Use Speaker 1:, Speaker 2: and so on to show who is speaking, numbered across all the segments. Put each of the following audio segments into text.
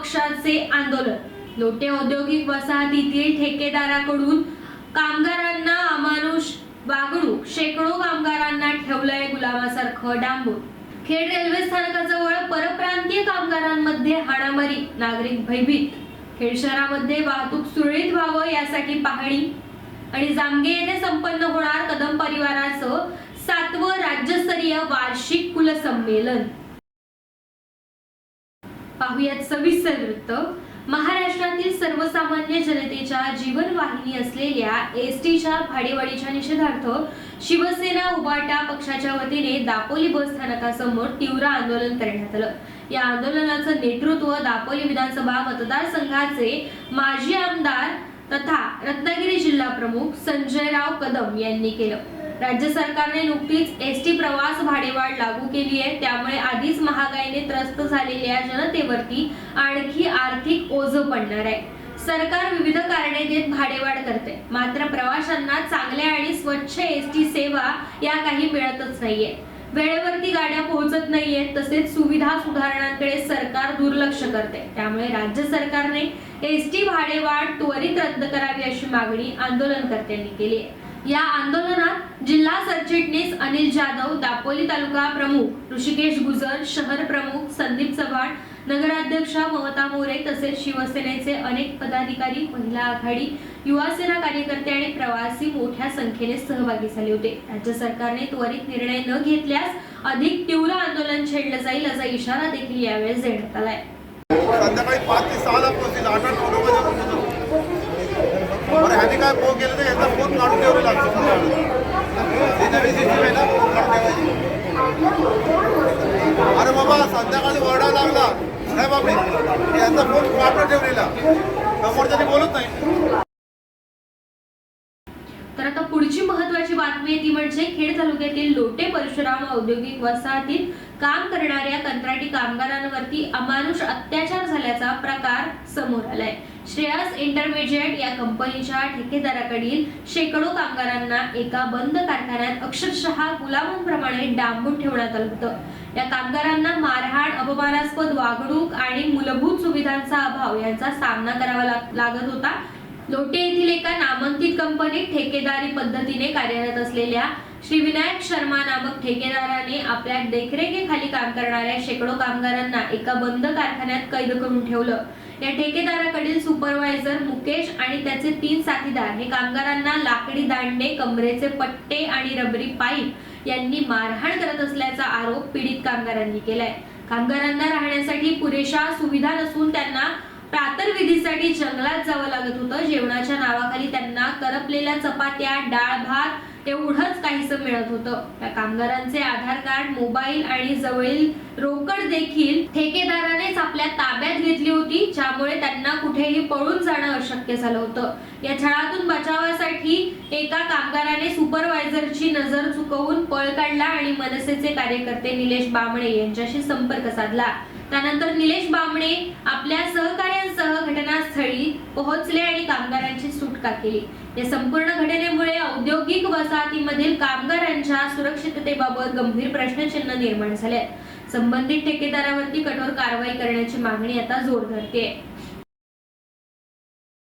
Speaker 1: पक्षाचे आंदोलन. लोटे औद्योगिक वसाहतीतील ठेकेदाराकडून कामगारांना अमानुष वागणूक शेकडो कामगारांना ठेवलंय गुलामासारखं डांबून. खेड रेल्वे स्थानकाजवळ परप्रांतीय कामगारांमध्ये हाणामारी नागरिक भयभीत. खेड शहरामध्ये वाहतूक सुरळीत व्हावं यासाठी पाहणी आणि जामगे येथे संपन्न होणार कदम परिवाराचं सातवं राज्यस्तरीय वार्षिक कुलसंमेलन. पाहुयात सविस्तर वृत्त. महाराष्ट्रातील सर्वसामान्य जनतेच्या जीवनवाहिनी असलेल्या एस टीच्या भाडेवाढीच्या निषेधार्थ शिवसेना उबाटा पक्षाच्या वतीने दापोली बस स्थानकासमोर तीव्र आंदोलन करण्यात आलं. या आंदोलनाचं नेतृत्व दापोली विधानसभा मतदारसंघाचे माजी आमदार तथा रत्नागिरी जिल्हा प्रमुख संजयराव कदम यांनी केलं. राज्य सरकारने नुकतीच एस टी प्रवास भाडेवाढ लागू केली आहे. त्यामुळे आधीच महागाईने त्रस्त झालेल्या जनतेवरती आणखी आर्थिक ओझं पडणार आहे. सरकार विविध कारणे देत भाडेवाढ करते. मात्र प्रवाशांना चांगल्या आणि स्वच्छ एस टी सेवा या काही मिळतच नाहीये. वेळेवरती गाड्या पोहोचत नाहीयेत तसेच सुविधा सुधारणांकडे सरकार दुर्लक्ष करते. त्यामुळे राज्य सरकारने एस टी भाडेवाढ त्वरित रद्द करावी अशी मागणी आंदोलनकर्त्यांनी केली आहे. या आंदोलनात जिल्हा सरचिटणीस अनिल जाधव दापोली तालुका प्रमुख ऋषिकेश गुजर शहर प्रमुख संदीप चव्हाण नगराध्यक्षा ममता मोरे तसेच शिवसेनेचे अनेक पदाधिकारी महिला आघाडी युवा सेना कार्यकर्ते आणि प्रवासी मोठ्या संख्येने सहभागी झाले होते. राज्य सरकारने त्वरित निर्णय न घेतल्यास अधिक तीव्र आंदोलन छेडलं जाईल असा इशारा देखील यावेळेस देण्यात आलाय
Speaker 2: संध्याकाळी पाच ते सहाला पोहोचतील आठ आठ नऊ नऊ वाजे पोहोचतो बरं ह्याने काय फोन केलं तर याचा फोन काढून ठेवलेला लागतो संध्याकाळी तिथे ना फोन काढून ठेवायची. अरे बाबा संध्याकाळी ओरडा लागला. काय बाबी याचा फोन काढून ठेवलेला. समोरच्याने बोलत नाही.
Speaker 1: तर आता पुढची महत्वाची बातमी आहे ती म्हणजे खेड तालुक्यातील लोटे परशुराम औद्योगिक वसाहतीत काम करणाऱ्या कंत्राटी कामगारांवरती अमानुष अत्याचार झाल्याचा प्रकार समोर आलाय. श्रेयस इंटरमिजिएट या कंपनीच्या ठेकेदाराकडील शेकडो कामगारांना एका बंद कारखान्यात अक्षरशः गुलामांप्रमाणे डांबून ठेवण्यात आलं होतं. या कामगारांना मारहाण अपमानास्पद वागणूक आणि मूलभूत सुविधांचा अभाव यांचा सामना करावा लाग- लागत होता. लोटे येथील एका नामांकित कंपनीत ठेकेदारी पद्धतीने कार्यरत असलेल्या श्री विनायक शर्मा नामक ठेकेदाराने आपल्या देखरेखीखाली काम करणाऱ्या शेकडो कामगारांना एका बंद कारखान्यात कैद करून ठेवलं. या ठेकेदाराकडील सुपरवायझर मुकेश आणि त्याचे तीन साथीदार हे कामगारांना लाकडी दांडे कमरेचे पट्टे आणि रबरी पाईप यांनी मारहाण करत असल्याचा आरोप पीडित कामगारांनी केलाय. कामगारांना राहण्यासाठी पुरेशा सुविधा नसून त्यांना प्रातर्विधीसाठी जंगलात जावं लागत होतं. जेवणाच्या नावाखाली त्यांना करपलेल्या चपात्या डाळ भात तेवढंच काहीसं मिळत होतं. त्या कामगारांचे आधार कार्ड मोबाईल आणि जवळील रोकड देखील ठेकेदारानेच आपल्या ताब्यात घेतली होती ज्यामुळे त्यांना कुठेही पळून जाणं अशक्य झालं होतं. या छळातून बचावासाठी एका कामगाराने सुपरवायझरची नजर चुकवून पळ काढला आणि मनसेचे कार्यकर्ते निलेश बामणे यांच्याशी संपर्क साधला. त्यानंतर निलेश बांबणे आपल्या सहकार्यांसह घटनास्थळी पोहोचले आणि कामगारांची सुटका केली. या संपूर्ण घटनेमुळे औद्योगिक वसाहतीमधील कामगारांच्या सुरक्षिततेबाबत गंभीर प्रश्नचिन्ह निर्माण झाले संबंधित ठेकेदारावरती कठोर कारवाई करण्याची मागणी आता जोर धरते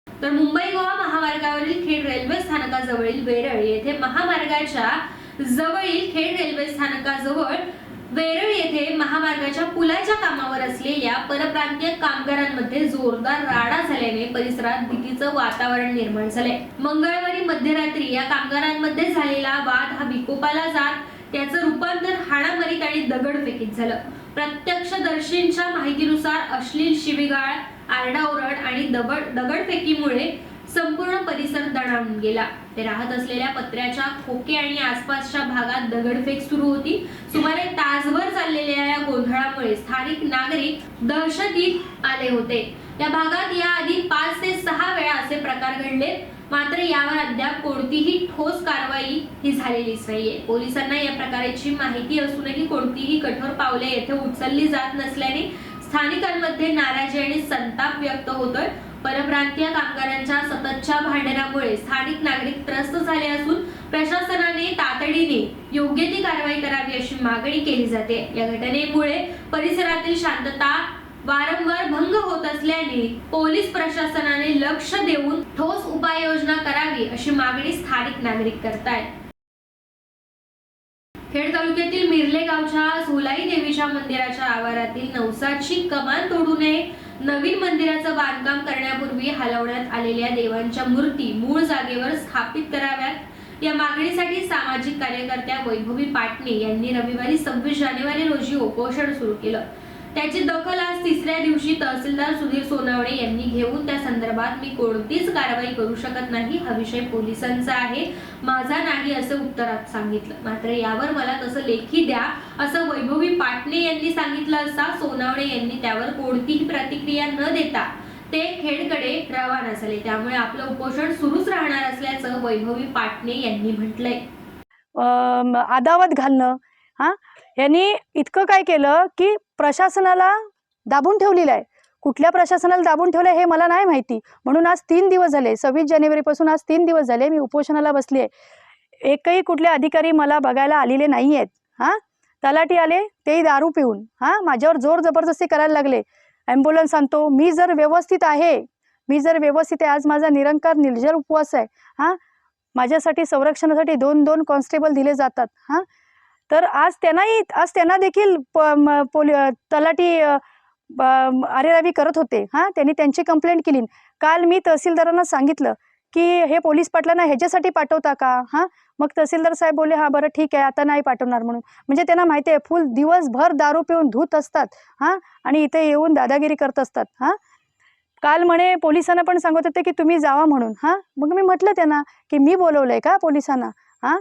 Speaker 1: तर मुंबई गोवा महामार्गावरील खेड रेल्वे स्थानकाजवळील वेरळ येथे महामार्गाच्या जवळील खेड रेल्वे स्थानकाजवळ वेरळ येथे महामार्गाच्या पुलाच्या कामावर असलेल्या परप्रांतीय कामगारांमध्ये जोरदार राडा झाल्याने परिसरात भीतीचं वातावरण निर्माण झालंय. मंगळवारी मध्यरात्री या कामगारांमध्ये झालेला वाद हा विकोपाला जात त्याचं रूपांतर हाणामारीत आणि दगडफेकीत झालं. प्रत्यक्षदर्शींच्या माहितीनुसार अश्लील शिवीगाळ आरडाओरड आणि दबड दगडफेकीमुळे संपूर्ण परिसर दणाणून गेला. ते राहत असलेल्या पत्र्याच्या खोके आणि आसपासच्या भागात दगडफेक सुरू होती. सुमारे तासभर चाललेल्या या गोंधळामुळे स्थानिक नागरिक दहशतीत आले होते. या भागात याआधी पाच ते सहा वेळा असे प्रकार घडले. मात्र यावर अद्याप कोणतीही ठोस कारवाई ही झालेलीच नाहीये. पोलिसांना या प्रकाराची माहिती असूनही कोणतीही कठोर पावले येथे उचलली जात नसल्याने स्थानिकांमध्ये नाराजी आणि संताप व्यक्त होतोय. परप्रांतीय कामगारांच्या सततच्या भांडणामुळे स्थानिक नागरिक त्रस्त झाले असून प्रशासनाने तातडीने योग्य ती कारवाई करावी अशी मागणी केली जाते. या घटनेमुळे परिसरातील शांतता वारंवार भंग होत असल्याने पोलीस प्रशासनाने लक्ष देऊन ठोस उपाययोजना करावी अशी मागणी स्थानिक नागरिक करतायत. खेड तालुक्यातील मिरले गावच्या सोलाई देवीच्या मंदिराच्या आवारातील नवसाची कमान तोडू नये नवीन मंदिराचं बांधकाम करण्यापूर्वी हलवण्यात आलेल्या देवांच्या मूर्ती मूळ जागेवर स्थापित कराव्यात. या मागणीसाठी सामाजिक कार्यकर्त्या वैभवी पाटणे यांनी रविवारी सव्वीस जानेवारी रोजी उपोषण सुरू केलं. त्याची दखल आज तिसऱ्या दिवशी तहसीलदार सुधीर सोनावणे यांनी घेऊन त्या संदर्भात मी कोणतीच कारवाई करू शकत नाही हा विषय पोलिसांचा आहे. माझा नाही असं उत्तरात सांगितलं. मात्र यावर मला तसं लेखी द्या असं वैभवी पाटणे यांनी सांगितलं असता सोनावणे यांनी त्यावर कोणतीही प्रतिक्रिया न देता ते खेडकडे रवाना झाले. त्यामुळे आपलं उपोषण सुरूच राहणार असल्याचं वैभवी पाटणे यांनी म्हटलंय.
Speaker 3: अदावत घालणं. हा? यांनी इतकं काय केलं की प्रशासनाला दाबून ठेवलेलं आहे. कुठल्या प्रशासनाला दाबून ठेवलं हे मला नाही माहिती. म्हणून आज तीन दिवस झाले सव्वीस जानेवारीपासून आज तीन दिवस झाले मी उपोषणाला बसली आहे एकही कुठले अधिकारी मला बघायला आलेले नाही आहेत हां? तलाठी आले तेही दारू पिऊन. हां? माझ्यावर जोर जबरदस्ती करायला लागले. ॲम्ब्युलन्स आणतो. मी जर व्यवस्थित आहे मी जर व्यवस्थित आहे आज माझा निरंकार निर्जर उपवास आहे. हां? माझ्यासाठी संरक्षणासाठी दोन दोन कॉन्स्टेबल दिले जातात. हां? तर आज त्यांनाही आज त्यांना देखील प म- पोली तलाठी ब- करत होते. हां त्यांनी त्यांची कंप्लेंट केली. काल मी तहसीलदारांना सांगितलं की हे पोलीस पाटलांना ह्याच्यासाठी पाठवता का? हां मग तहसीलदार साहेब बोलले हां बरं ठीक आहे आता नाही पाठवणार म्हणून. म्हणजे त्यांना माहिती आहे फुल दिवसभर दारू पिऊन धूत असतात. हां आणि इथे येऊन दादागिरी करत असतात. हां काल म्हणे पोलिसांना पण सांगत होते की तुम्ही जावा म्हणून. हां मग मी म्हटलं त्यांना की मी बोलवलं आहे का पोलिसांना? हां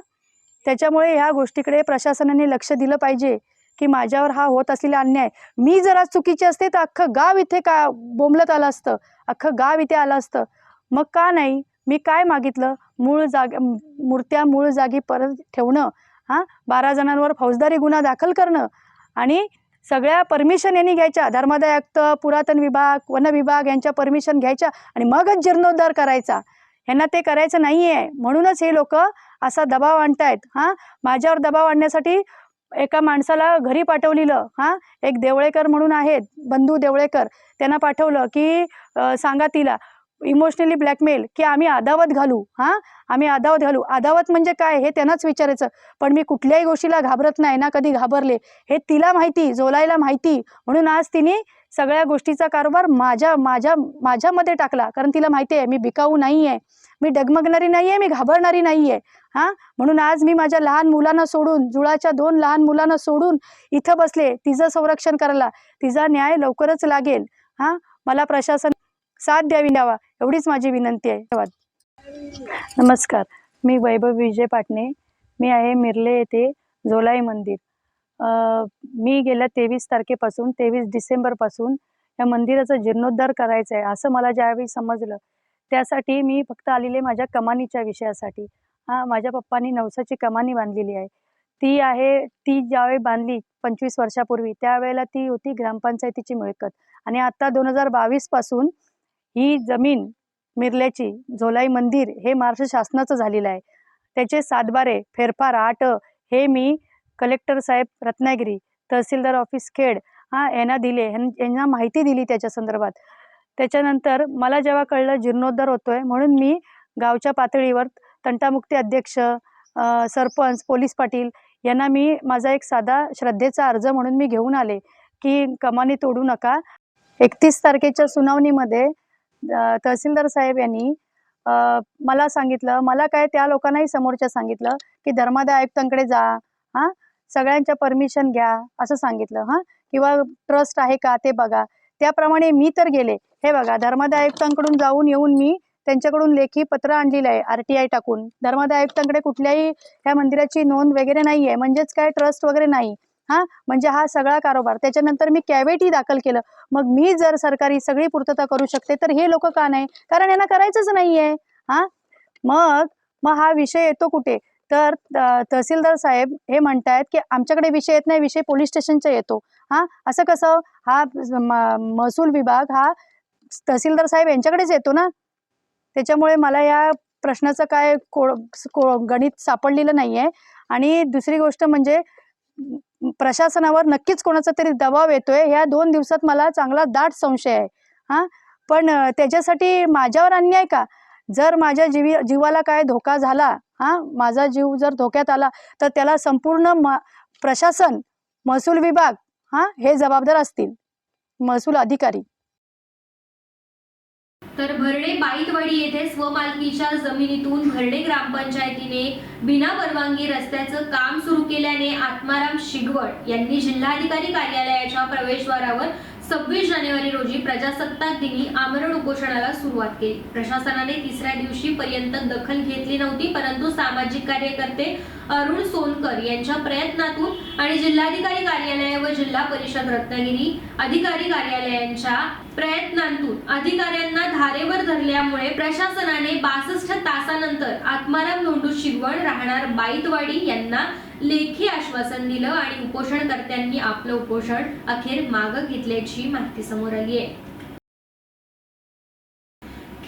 Speaker 3: त्याच्यामुळे ह्या गोष्टीकडे प्रशासनाने लक्ष दिलं पाहिजे की माझ्यावर हा होत असलेला अन्याय. मी जरा चुकीचे असते तर अख्खं गाव इथे का बोंबलत आलं असतं? अख्खं गाव इथे आलं असतं. मग का नाही? मी काय मागितलं? मूळ जाग मूर्त्या मूळ जागी परत ठेवणं हां? बारा जणांवर फौजदारी गुन्हा दाखल करणं आणि सगळ्या परमिशन यांनी घ्यायच्या. धर्मादाय आयुक्त पुरातन विभाग वन विभाग यांच्या परमिशन घ्यायच्या आणि मगच जीर्णोद्धार करायचा. ह्यांना ते करायचं नाही आहे म्हणूनच हे लोक असा दबाव आणतायत हां? माझ्यावर दबाव आणण्यासाठी एका माणसाला घरी पाठवलेलं हां? एक देवळेकर म्हणून आहेत बंधू देवळेकर. त्यांना पाठवलं की सांगा तिला इमोशनली ब्लॅकमेल की आम्ही अदावत घालू हां? आम्ही अदावत घालू. अदावत म्हणजे काय? हे त्यांनाच विचारायचं. पण मी कुठल्याही गोष्टीला घाबरत नाही ना कधी घाबरले. हे तिला माहिती जोलायला माहिती. म्हणून आज तिने सगळ्या गोष्टीचा कारभार माझ्या माझ्या माझ्यामध्ये टाकला. कारण तिला माहिती आहे मी बिकाऊ नाही आहे मी डगमगणारी नाही आहे मी घाबरणारी नाही आहे हां? म्हणून आज मी माझ्या लहान मुलांना सोडून जुळाच्या दोन लहान मुलांना सोडून इथं बसले तिचं संरक्षण करायला. तिचा न्याय लवकरच लागेल. हां? मला प्रशासन साथ द्यावी द्यावा एवढीच माझी विनंती आहे. धन्यवाद. नमस्कार. मी वैभव विजय पाटणे. मी आहे मिरले येथे जोलाई मंदिर. मी गेल्या तेवीस तारखेपासून तेवीस डिसेंबरपासून या मंदिराचा जीर्णोद्धार करायचा आहे असं मला ज्यावेळी समजलं त्यासाठी मी फक्त आलेले माझ्या कमानीच्या विषयासाठी. हां माझ्या पप्पांनी नवसाची कमानी बांधलेली आहे. ती आहे ती ज्यावेळी बांधली पंचवीस वर्षापूर्वी त्यावेळेला ती होती ग्रामपंचायतीची मिळकत. आणि आत्ता दोन हजार बावीसपासून ही जमीन मिरल्याची झोलाई मंदिर हे महाराष्ट्र शासनाचं झालेलं आहे. त्याचे सातबारे फेरफार आट हे मी कलेक्टर साहेब रत्नागिरी तहसीलदार ऑफिस खेड हां यांना दिले ह्यां- यांना माहिती दिली त्याच्या संदर्भात. त्याच्यानंतर मला जेव्हा कळलं जीर्णोद्धार होतोय म्हणून मी गावच्या पातळीवर तंटामुक्ती अध्यक्ष सरपंच पोलीस पाटील यांना मी माझा एक साधा श्रद्धेचा अर्ज म्हणून मी घेऊन आले की कमानी तोडू नका. एकतीस तारखेच्या सुनावणीमध्ये तहसीलदार साहेब यांनी मला सांगितलं मला काय त्या लोकांनाही समोरच्या सांगितलं की धर्मादाय आयुक्तांकडे जा हां सगळ्यांच्या परमिशन घ्या असं सांगितलं हां किंवा ट्रस्ट आहे का ते बघा. त्याप्रमाणे मी तर गेले. हे बघा धर्मादाय आयुक्तांकडून जाऊन येऊन मी त्यांच्याकडून लेखी पत्र आणलेलं आहे आर टी आय टाकून. धर्मादाय आयुक्तांकडे कुठल्याही ह्या मंदिराची नोंद वगैरे नाही आहे म्हणजेच काय? ट्रस्ट वगैरे नाही. हा? म्हणजे हा सगळा कारोबार. त्याच्यानंतर मी कॅवेटी दाखल केलं. मग मी जर सरकारी सगळी पूर्तता करू शकते तर हे लोक का नाही? कारण यांना करायचंच नाही आहे हा? मग मग हा विषय येतो कुठे? तर तहसीलदार साहेब हे म्हणतायत की आमच्याकडे विषय येत नाही विषय पोलीस स्टेशनचा येतो. हा? असं कसं? हा महसूल विभाग हा तहसीलदार साहेब यांच्याकडेच येतो ना? त्याच्यामुळे मला या प्रश्नाचं काय को को गणित सापडलेलं नाही आहे आणि दुसरी गोष्ट म्हणजे प्रशासनावर नक्कीच कोणाचा तरी दबाव येतोय. ह्या दोन दिवसात मला चांगला दाट संशय आहे. हां? पण त्याच्यासाठी माझ्यावर अन्याय का? जर माझ्या जीवी जीवाला काय धोका झाला हां? माझा जीव जर धोक्यात आला तर त्याला संपूर्ण म प्रशासन महसूल विभाग हां? हे जबाबदार असतील. महसूल अधिकारी.
Speaker 1: तर भरणे बाईतवाडी येथे स्वमालकीच्या जमिनीतून भरणे ग्रामपंचायतीने बिना परवानगी रस्त्याचं काम सुरू केल्याने आत्माराम शिगवड यांनी जिल्हाधिकारी कार्यालयाच्या प्रवेशद्वारावर सव्वीस जानेवारी रोजी प्रजासत्ताक दिनी आमरण उपोषणाला सुरुवात केली. प्रशासनाने तिसऱ्या दिवशी पर्यंत दखल घेतली नव्हती परंतु सामाजिक कार्यकर्ते अरुण सोनकर यांच्या प्रयत्नातून आणि जिल्हाधिकारी कार्यालय व जिल्हा परिषद रत्नागिरी अधिकारी कार्यालयांच्या प्रयत्नांतून अधिकाऱ्यांना धारेवर धरल्यामुळे प्रशासनाने बासष्ट तासानंतर आत्माराम धोंडू शिगवण राहणार बाईतवाडी यांना लेखी आश्वासन दिलं आणि उपोषणकर्त्यांनी आपलं उपोषण अखेर मागं घेतल्याची माहिती समोर आली आहे.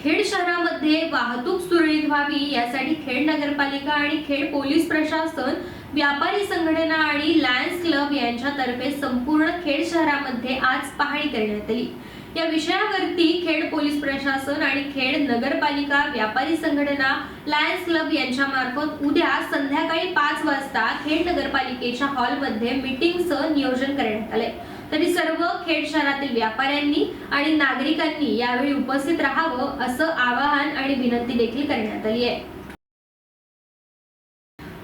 Speaker 1: खेड शहरामध्ये वाहतूक सुरळीत व्हावी यासाठी खेड नगरपालिका आणि खेड पोलीस प्रशासन व्यापारी संघटना आणि लायन्स क्लब यांच्यातर्फे संपूर्ण खेड शहरामध्ये आज पाहणी करण्यात आली. या विषयावरती खेड पोलीस प्रशासन आणि खेड नगरपालिका व्यापारी संघटना लायन्स क्लब यांच्या मार्फत उद्या संध्याकाळी पाच वाजता खेड नगरपालिकेच्या हॉलमध्ये मीटिंगचं नियोजन करण्यात आले तरी सर्व खेड शहरातील व्यापाऱ्यांनी आणि नागरिकांनी यावेळी उपस्थित राहावं असं आवाहन आणि विनंती देखील करण्यात आली आहे.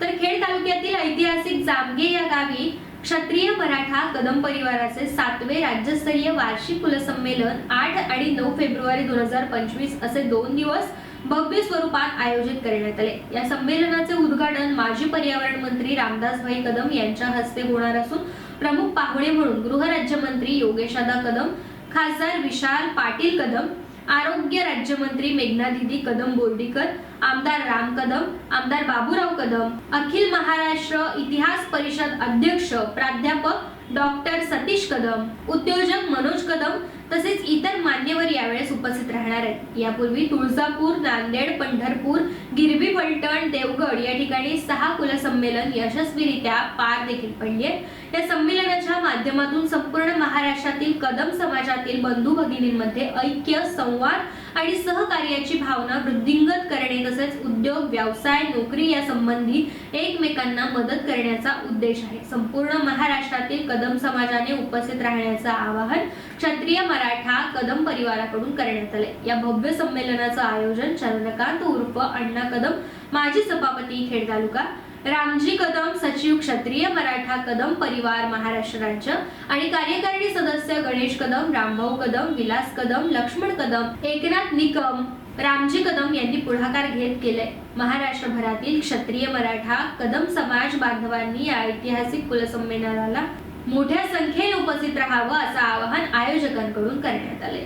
Speaker 1: तर खेड तालुक्यातील ऐतिहासिक जामगे या गावी क्षत्रिय मराठा कदम परिवाराचे सातवे राज्यस्तरीय वार्षिक कुलसंमेलन आठ आणि नऊ फेब्रुवारी दोन हजार पंचवीस असे दोन दिवस भव्य स्वरूपात आयोजित करण्यात आले. या संमेलनाचे उद्घाटन माजी पर्यावरण मंत्री रामदास भाई कदम यांच्या हस्ते होणार असून प्रमुख पाहुणे म्हणून गृहराज्यमंत्री योगेशादा कदम खासदार विशाल पाटील कदम आरोग्य राज्यमंत्री मेघना दिदी कदम बोर्डीकर आमदार राम कदम आमदार बाबूराव कदम अखिल महाराष्ट्र इतिहास परिषद अध्यक्ष प्राध्यापक डॉक्टर सतीश कदम उद्योजक मनोज कदम तसेच इतर मान्यवर यावेळेस उपस्थित राहणार आहेत. यापूर्वी तुळजापूर नांदेड पंढरपूर गिरवी फलटण देवगड या ठिकाणी सहा कुलसंमेलन यशस्वीरित्या पार देखील पडले. या संमेलनाच्या माध्यमातून संपूर्ण महाराष्ट्रातील कदम समाजातील बंधू भगिनींमध्ये ऐक्य संवाद आणि सहकार्याची भावना वृद्धिंगत करणे तसेच उद्योग व्यवसाय नोकरी या संबंधी एकमेकांना मदत करण्याचा उद्देश आहे. संपूर्ण महाराष्ट्रातील कदम समाजाने उपस्थित राहण्याचं आवाहन क्षत्रिय मराठा कदम परिवाराकडून करण्यात आले. या भव्य संमेलनाचं आयोजन चंद्रकांत उर्फ अण्णा कदम माजी सभापती खेड तालुका रामजी कदम सचिव क्षत्रिय मराठा कदम परिवार महाराष्ट्र राज्य आणि कार्यकारिणी सदस्य गणेश कदम रामभाऊ कदम विलास कदम लक्ष्मण कदम एकनाथ निकम रामजी कदम यांनी पुढाकार घेत केले. महाराष्ट्रभरातील क्षत्रिय मराठा कदम समाज बांधवांनी या ऐतिहासिक कुलसंमेलनाला मोठ्या संख्येने उपस्थित राहावं असं आवाहन आयोजकांकडून करण्यात आले.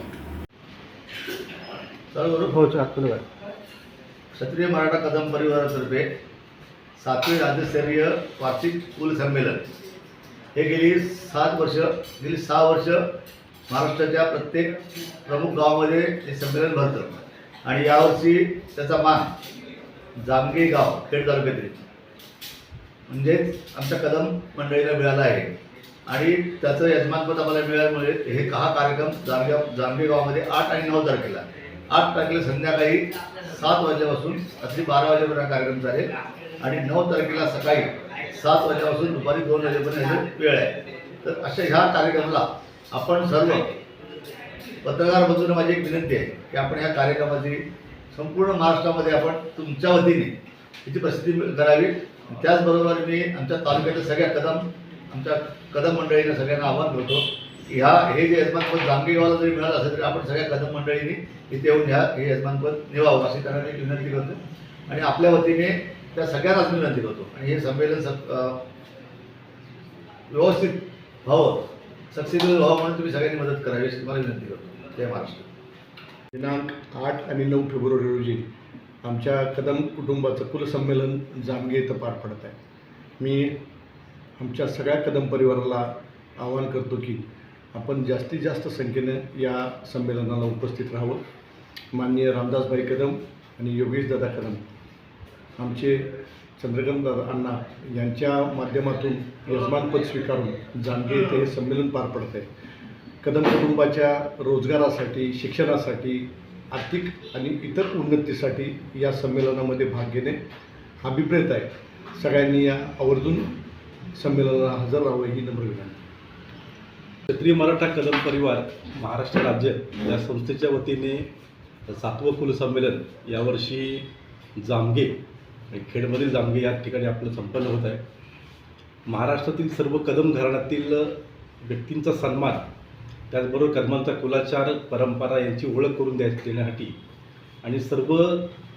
Speaker 2: क्षत्रिय मराठा कदम परिवारातर्फे सातवे राज्यस्तरीय वार्षिक कुल संमेलन हे गेली सात वर्ष गेली सहा वर्ष महाराष्ट्राच्या प्रत्येक प्रमुख गावामध्ये हे संमेलन भरतं. आणि यावर्षी त्याचा मान जामगे गाव खेड तालुक्यातील म्हणजेच आमच्या कदम मंडळीला मिळाला आहे. आणि त्याचं यजमानपद आम्हाला मिळाल्यामुळे हे हा कार्यक्रम जामगे जामगे गावामध्ये आठ आणि नऊ तारखेला आठ तारखेला संध्याकाळी सात वाजल्यापासून रात्री बारा वाजेपर्यंत कार्यक्रम चालेल. आणि नऊ तारखेला सकाळी सात वाजेपासून दुपारी दोन वाजेपर्यंत वेळ आहे. तर अशा ह्या कार्यक्रमाला आपण सर्व पत्रकार बंधूंना माझी एक विनंती आहे की आपण या कार्यक्रमाची संपूर्ण महाराष्ट्रामध्ये आपण तुमच्या वतीने याची प्रसिद्धी करावी. त्याचबरोबर मी आमच्या तालुक्यातील सगळ्या कदम आमच्या कदम मंडळीने सगळ्यांना आव्हान करतो की ह्या हे जे यजमानपद जामगे गावाला जरी मिळालं असेल तरी आपण सगळ्या कदम मंडळींनी इथे येऊन ह्या हे यजमानपद निवावं अशी त्यांना मी विनंती करतो. आणि आपल्या वतीने त्या सगळ्यांनाच विनंती करतो आणि हे संमेलन सग व्यवस्थित व्हावं. सक्सेसफुल व्हावं म्हणून तुम्ही सगळ्यांनी मदत करावी अशी तुम्हाला विनंती करतो. जय महाराष्ट्र.
Speaker 4: दिनांक आठ आणि नऊ फेब्रुवारी रोजी आमच्या कदम कुटुंबाचं कुलसंमेलन जामगे इथं पार पडत आहे. मी आमच्या सगळ्या कदम परिवाराला आवाहन करतो की आपण जास्तीत जास्त संख्येनं या संमेलनाला उपस्थित राहावं. माननीय रामदासभाई कदम आणि योगेश दादा कदम. आमचे चंद्रकांत अण्णा यांच्या माध्यमातून यजमानपद स्वीकारून जाणगे येथे हे संमेलन पार पडत आहे कदम कुटुंबाच्या रोजगारासाठी शिक्षणासाठी आर्थिक आणि इतर उन्नतीसाठी या संमेलनामध्ये भाग घेणे अभिप्रेत आहे. सगळ्यांनी या आवर्जून संमेलनाला हजर राहावं ही नम्र विनंती.
Speaker 5: क्षत्रिय मराठा कदम परिवार महाराष्ट्र राज्य या संस्थेच्या वतीने सातवं कुल संमेलन यावर्षी जामगे आणि खेडमधील जांभे या ठिकाणी आपलं संपन्न होत आहे. महाराष्ट्रातील सर्व कदम घराण्यातील व्यक्तींचा सन्मान त्याचबरोबर कदमांचा कुलाचार परंपरा यांची ओळख करून द्याय देण्यासाठी आणि सर्व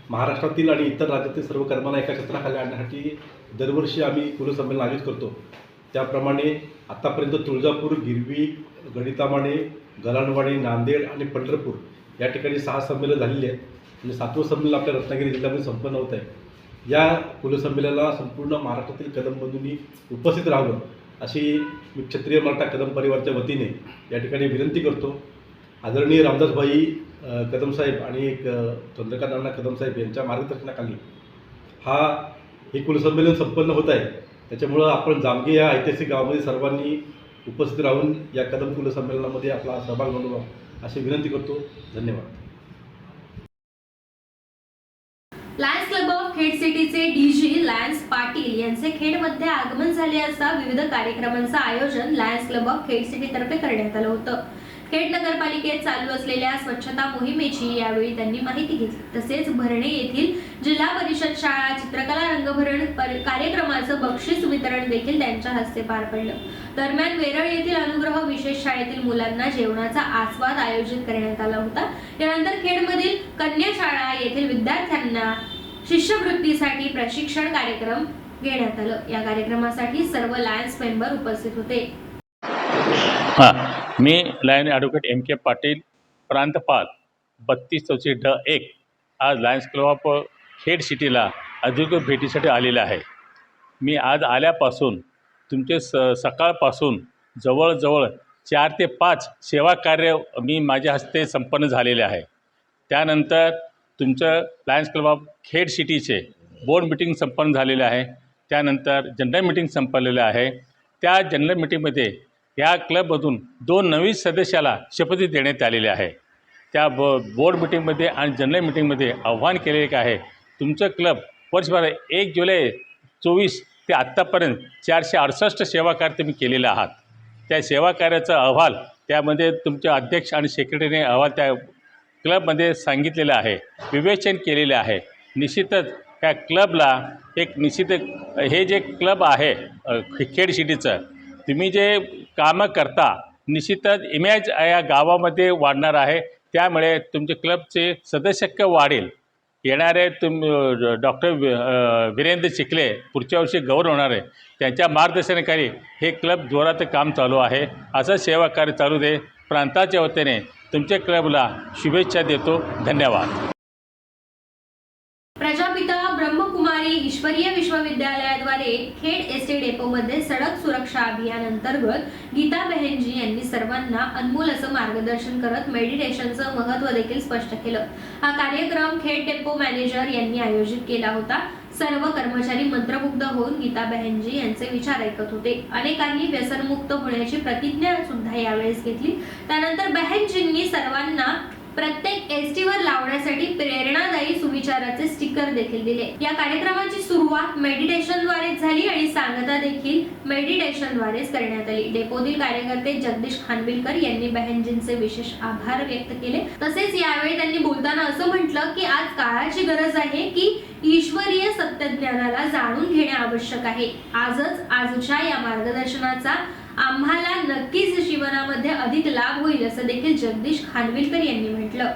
Speaker 5: महाराष्ट्रातील आणि इतर राज्यातील सर्व कदमांना एका छत्राखाली आणण्यासाठी दरवर्षी आम्ही कुलसंमेलन आयोजित करतो. त्याप्रमाणे आत्तापर्यंत तुळजापूर गिरवी गणितामाणे गलाणवाडी नांदेड आणि पंढरपूर या ठिकाणी सहा संमेलन झालेली आहेत. म्हणजे सातवं संमेलन आपल्या रत्नागिरी जिल्ह्यामध्ये संपन्न होत आहे. या कुलसंमेलनाला संपूर्ण महाराष्ट्रातील कदम बंधूंनी उपस्थित राहावं अशी मी क्षत्रिय मराठा कदम परिवारच्या वतीने या ठिकाणी विनंती करतो. आदरणीय रामदासभाई कदमसाहेब आणि एक अ, चंद्रकांत अण्णा यांच्या मार्गदर्शनाखाली हा हे कुलसंमेलन संपन्न होत आहे. त्याच्यामुळं आपण जामगे या ऐतिहासिक गावामध्ये सर्वांनी उपस्थित राहून या कदम कुलसंमेलनामध्ये आपला सहभाग नोंदवा अशी विनंती करतो. धन्यवाद.
Speaker 1: लायन्स क्लब ऑफ खेड सिटीचे डीजी लायन्स पाटील यांचे खेडमध्ये आगमन झाले असता विविध कार्यक्रमांचं आयोजन lions club of Khed city तर्फे करण्यात आलं होतं. खेड नगरपालिकेत चालू असलेल्या स्वच्छता मोहिमेची यावेळी त्यांनी माहिती घेतली. तसेच भरणे येथील जिल्हा परिषद शाळा चित्रकला रंगभरण कार्यक्रमाचं बक्षीस वितरण देखील त्यांच्या हस्ते पार पडलं. दरम्यान वेरळ येथील अनुग्रह विशेष शाळेतील मुलांना जेवणाचा आस्वाद आयोजित करण्यात आला होता. यानंतर खेडमधील कन्या शाळा येथील विद्यार्थ्यांना शिष्यवृत्तीसाठी प्रशिक्षण कार्यक्रम घेण्यात आलं. या कार्यक्रमासाठी सर्व लायन्स मेंबर उपस्थित होते.
Speaker 6: मी lion advocate M K Patil प्रांतपाल बत्तीस चौशे ड एक आज लायन्स क्लब ऑफ खेड सिटीला अधिकृत भेटीसाठी आलेला आहे. मी आज आल्यापासून तुमचे स सकाळपासून जवळजवळ चार ते पाच सेवा कार्य मी माझ्या हस्ते संपन्न झालेले आहे. त्यानंतर तुमचं लायन्स क्लब ऑफ खेड सिटीचे बोर्ड मिटिंग संपन्न झालेले आहे. त्यानंतर जनरल मिटिंग संपलेलं आहे. त्या जनरल मिटिंगमध्ये या क्लबमधून दोन नवीन सदस्याला शपथी देण्यात आलेली आहे. त्या ब बोर्ड मिटिंगमध्ये आणि जनरल मिटिंगमध्ये आव्हान केलेले एक आहे. तुमचं क्लब वर्षभर एक जुलै चोवीस ते आत्तापर्यंत चारशे अडुसष्ट सेवाकार्य तुम्ही केलेलं आहात. त्या सेवाकार्याचा अहवाल त्यामध्ये तुमचे अध्यक्ष आणि सेक्रेटरीने अहवाल त्या क्लबमध्ये सांगितलेलं आहे. विवेचन केलेले आहे. निश्चितच त्या क्लबला एक निश्चित हे जे क्लब आहे खेड सिटीचं तुम्ही जे कामं करता निश्चितच इमेज या गावामध्ये वाढणार आहे. त्यामुळे तुमचे क्लबचे सदस्यक्य वाढेल. येणारे तुम डॉक्टर वीरेंद्र चिखले पुढच्या वर्षी गौरव होणार आहे. त्यांच्या मार्गदर्शनाखाली हे क्लब जोरात काम चालू आहे. असं सेवा कार्य चालू दे. प्रांताच्या वतीने तुमच्या क्लबला शुभेच्छा देतो. धन्यवाद.
Speaker 1: राष्ट्रपिता ब्रह्मकुमारी ईश्वरीय विश्वविद्यालयाद्वारे खेड एस टी डेपोमध्ये सडक सुरक्षा अभियान अंतर्गत गीता बहेनजी यांनी सर्वांना अनमोल असं मार्गदर्शन करत मेडिटेशनचं महत्त्व देखील स्पष्ट केलं. हा कार्यक्रम खेड डेपो मॅनेजर यांनी आयोजित केला होता. सर्व कर्मचारी मंत्रमुग्ध होऊन गीता बहेनजी यांचे विचार ऐकत होते. अनेकांनी व्यसनमुक्त होण्याची प्रतिज्ञा सुद्धा यावेळेस घेतली. त्यानंतर बहेनजींनी सर्वांना प्रत्येक एस वर लावण्यासाठी प्रेरणादायी सुविचाराचे स्टिकर देखील दिले. या कार्यक्रमाची सुरुवात मेडिटेशनद्वारेच झाली आणि सांगता देखील मेडिटेशनद्वारेच करण्यात आली. डेपोतील कार्यकर्ते जगदीश खानविलकर यांनी बहनजींचे विशेष आभार व्यक्त केले. तसेच यावेळी त्यांनी बोलताना असं म्हटलं की आज काळाची गरज आहे की ईश्वरीय सत्यज्ञानाला जाणून घेणे आवश्यक आहे. आजच आजच्या या मार्गदर्शनाचा आम्हाला नक्कीच जीवनामध्ये अधिक लाभ होईल असं देखील जगदीश खानविलकर यांनी म्हटलं.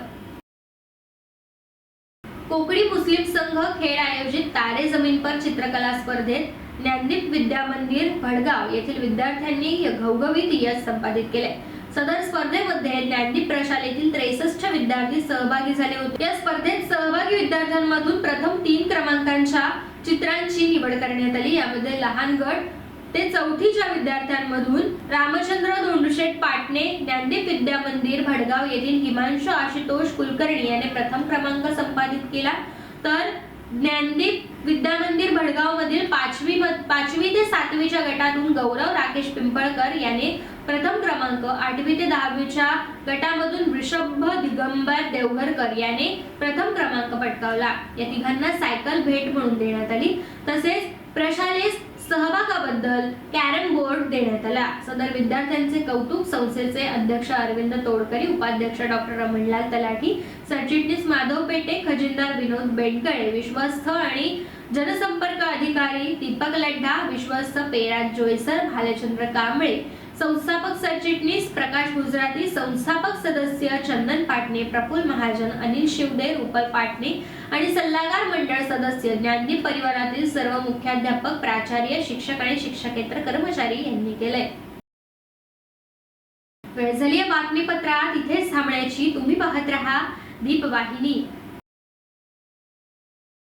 Speaker 1: कोकणी मुस्लिम संघ खेळ आयोजित तारे जमीन पर चित्रकला स्पर्धेत ज्ञानदीप विद्या मंदिर भडगाव येथील विद्यार्थ्यांनी घवघवीत यश संपादित केले सदर स्पर्धेमध्ये ज्ञानदीप प्रशालेतील त्रेसष्ट विद्यार्थी सहभागी झाले होते. या स्पर्धेत सहभागी विद्यार्थ्यांमधून प्रथम तीन क्रमांकांच्या चित्रांची निवड करण्यात आली. यामध्ये लहान गट ते चौथीच्या विद्यार्थ्यांमधून रामचंद्र धोंडशेठ पाटणे ज्ञानदीप विद्या मंदिर भडगाव येथील हिमांशु आशुतोष कुलकर्णी याने प्रथम क्रमांक संपादित केला. तर ज्ञानदीप विद्या मंदिर भडगाव मधील पाचवी पाचवी ते सातवीच्या गटातून गौरव राकेश पिंपळकर याने प्रथम क्रमांक आठवी ते दहावीच्या गटामधून वृषभ दिगंबर देवघरकर याने प्रथम क्रमांक पटकावला. या तिघांना सायकल भेट म्हणून देण्यात आली. तसेच प्रशालेस सहभागाबद्दल कॅरम बोर्ड देण्यात आला. सदर विद्यार्थ्यांचे कौतुक संस्थेचे अध्यक्ष अरविंद तोडकरी उपाध्यक्ष डॉक्टर रमणलाल तलाठी सरचिटणीस माधव पेटे खजिनदार विनोद बेंडकळे विश्वस्त आणि जनसंपर्क अधिकारी दीपक लड्डा विश्वस्त पेराज जोयसर भालचंद्र कांबळे संस्थापक सरचिटणीस प्रकाश गुजराती संस्थापक सदस्य चंदन पाटणे प्रफुल्ल महाजन अनिल शिवदे रुपल पाटणे आणि सल्लागार मंडळ सदस्य ज्ञानदीप परिवारातील सर्व मुख्याध्यापक प्राचार्य शिक्षक आणि शिक्षकेतर कर्मचारी यांनी केलंय. वेळ झाली बातमीपत्रात. इथेच थांबण्याची. तुम्ही पाहत रहा दीपवाहिनी.